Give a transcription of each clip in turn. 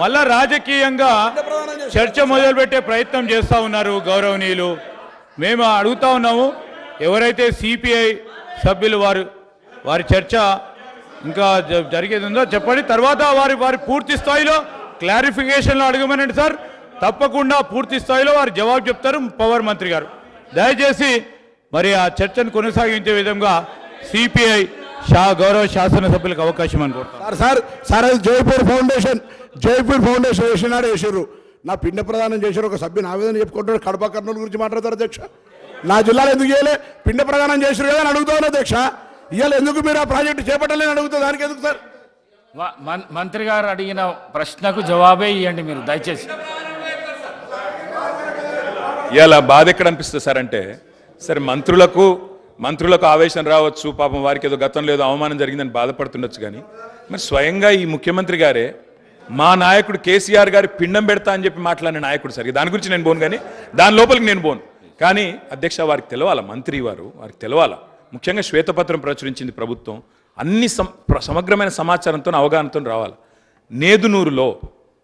మళ్ళా రాజకీయంగా చర్చ మొదలుపెట్టే ప్రయత్నం చేస్తా ఉన్నారు గౌరవనీయులు. మేము అడుగుతా ఉన్నాము ఎవరైతే సిపిఐ సభ్యులు వారు వారి చర్చ ఇంకా జరిగేది ఉందో చెప్పండి. తర్వాత వారి వారి పూర్తి స్థాయిలో క్లారిఫికేషన్లో అడగమనండి సార్. తప్పకుండా పూర్తి స్థాయిలో వారు జవాబు చెప్తారు పవర్ మంత్రి గారు. దయచేసి మరి ఆ చర్చను కొనసాగించే విధంగా సిపిఐ షా గౌరవ శాసనసభ్యులకు అవకాశం అనుకుంటారు సార్ సార్ సార్ అది జైపూర్ ఫౌండేషన్ జైపూర్ ఫౌండేషన్ వేసినాడు వేసారు నా పిండ ప్రదానం చేశారు ఒక సభ్యుని ఆవేదన చెప్పుకుంటాడు కడప కర్నూలు గురించి మాట్లాడతారు అధ్యక్ష. నా జిల్లాలో ఎందుకు చేయలే పిండ ప్రదానం చేశారు కదా అని అడుగుతాను అధ్యక్ష. ఇవాళ ఎందుకు మీరు ఆ ప్రాజెక్టు చేపట్టలేని అడుగుతా దానికి ఎందుకు సార్? మంత్రి గారు అడిగిన ప్రశ్నకు జవాబే ఇవ్వండి మీరు దయచేసి. ఇవాళ బాధ ఎక్కడ అనిపిస్తుంది సార్ అంటే సరే మంత్రులకు మంత్రులకు ఆవేశం రావచ్చు పాపం వారికి ఏదో గతంలో ఏదో అవమానం జరిగిందని బాధపడుతుండొచ్చు కానీ మరి స్వయంగా ఈ ముఖ్యమంత్రి గారే మా నాయకుడు కేసీఆర్ గారి పిండం పెడతా అని చెప్పి మాట్లాడిన నాయకుడు సరిగ్గా దాని గురించి నేను పోను కానీ దాని లోపలికి నేను పోను కానీ అధ్యక్ష వారికి తెలవాలా మంత్రి వారు వారికి తెలవాలా? ముఖ్యంగా శ్వేతపత్రం ప్రచురించింది ప్రభుత్వం అన్ని సం ప్ర- సమగ్రమైన సమాచారంతో అవగాహనతో రావాలి? నేదునూరులో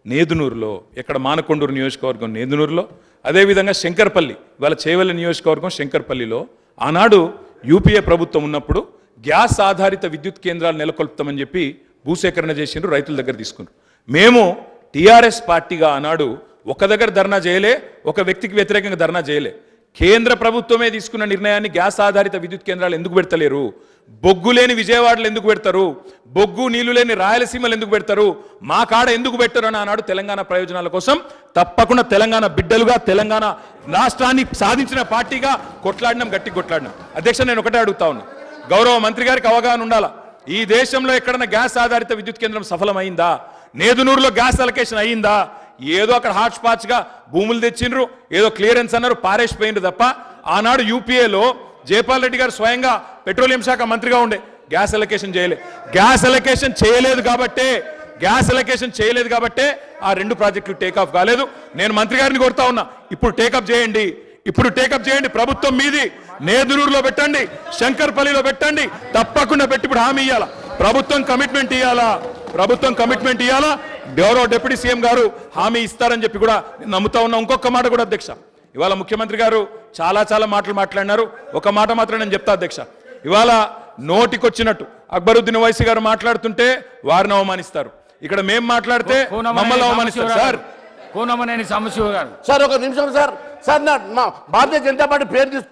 నేదునూరులో ఎక్కడ మానకొండూరు నియోజకవర్గం నేదునూరులో అదేవిధంగా శంకర్పల్లి ఇవాళ చేవెళ్ళ నియోజకవర్గం శంకర్పల్లిలో ఆనాడు యూపీఏ ప్రభుత్వం ఉన్నప్పుడు గ్యాస్ ఆధారిత విద్యుత్ కేంద్రాలు నెలకొల్పుతామని చెప్పి భూసేకరణ చేసిండ్రు రైతుల దగ్గర తీసుకున్నారు. మేము టీఆర్ఎస్ పార్టీగా ఆనాడు ఒక దగ్గర ధర్నా చేయలే ఒక వ్యక్తికి వ్యతిరేకంగా ధర్నా చేయలే. కేంద్ర ప్రభుత్వమే తీసుకున్న నిర్ణయాన్ని గ్యాస్ ఆధారిత విద్యుత్ కేంద్రాలు ఎందుకు పెడతలేరు? బొగ్గు లేని విజయవాడలు ఎందుకు పెడతారు? బొగ్గు నీళ్ళు లేని రాయలసీమలు ఎందుకు పెడతారు? మా కాడ ఎందుకు పెట్టరు అని ఆనాడు తెలంగాణ ప్రయోజనాల కోసం తప్పకుండా తెలంగాణ బిడ్డలుగా తెలంగాణ రాష్ట్రాన్ని సాధించిన పార్టీగా కొట్లాడినాం గట్టి కొట్లాడినాం. అధ్యక్ష నేను ఒకటే అడుగుతా ఉన్నా. గౌరవ మంత్రి గారికి అవగాహన ఉండాలా? ఈ దేశంలో ఎక్కడన్నా గ్యాస్ ఆధారిత విద్యుత్ కేంద్రం సఫలమైందా? నేదునూరులో గ్యాస్ అలొకేషన్ అయ్యిందా? ఏదో అక్కడ హాట్స్పాట్స్గా భూములు తెచ్చిండ్రు ఏదో క్లియరెన్స్ అన్నారు పారేసిపోయిండ్రు తప్ప ఆనాడు యూపీఏలో జయపాల్ రెడ్డి గారు స్వయంగా పెట్రోలియం శాఖ మంత్రిగా ఉండే. గ్యాస్ అలొకేషన్ చేయలే. గ్యాస్ అలొకేషన్ చేయలేదు కాబట్టే గ్యాస్ అలొకేషన్ చేయలేదు కాబట్టే ఆ రెండు ప్రాజెక్టులు టేకాఫ్ కాలేదు. నేను మంత్రి గారిని కోరుతా ఉన్నా ఇప్పుడు టేకప్ చేయండి. ఇప్పుడు టేకప్ చేయండి ప్రభుత్వం మీది. నేదురూరులో పెట్టండి శంకర్పల్లిలో పెట్టండి తప్పకుండా పెట్టి ఇప్పుడు హామీ ఇవ్వాలా ప్రభుత్వం కమిట్మెంట్ ఇవ్వాలా ప్రభుత్వం కమిట్మెంట్ ఇవ్వాలా గౌరవ డిప్యూటీ సీఎం గారు హామీ ఇస్తారని చెప్పి కూడా నేను నమ్ముతా ఉన్నా. ఇంకొక మాట కూడా అధ్యక్ష. ఇవాళ ముఖ్యమంత్రి గారు చాలా చాలా మాటలు మాట్లాడినారు. ఒక మాట మాత్రం నేను చెప్తా అధ్యక్ష. ఇవాళ నోటికొచ్చినట్టు అక్బరుద్దీన్ వైసీ గారు మాట్లాడుతుంటే వారిని అవమానిస్తారు. ఇక్కడ మేం మాట్లాడితే మమ్మల్ని అవమానిస్తారు. సార్. కూనమనేని సమస్య గారు. సార్ ఒక నిమిషం సార్. సార్ నా భారతీయ జనతా పార్టీ పేరు తీసు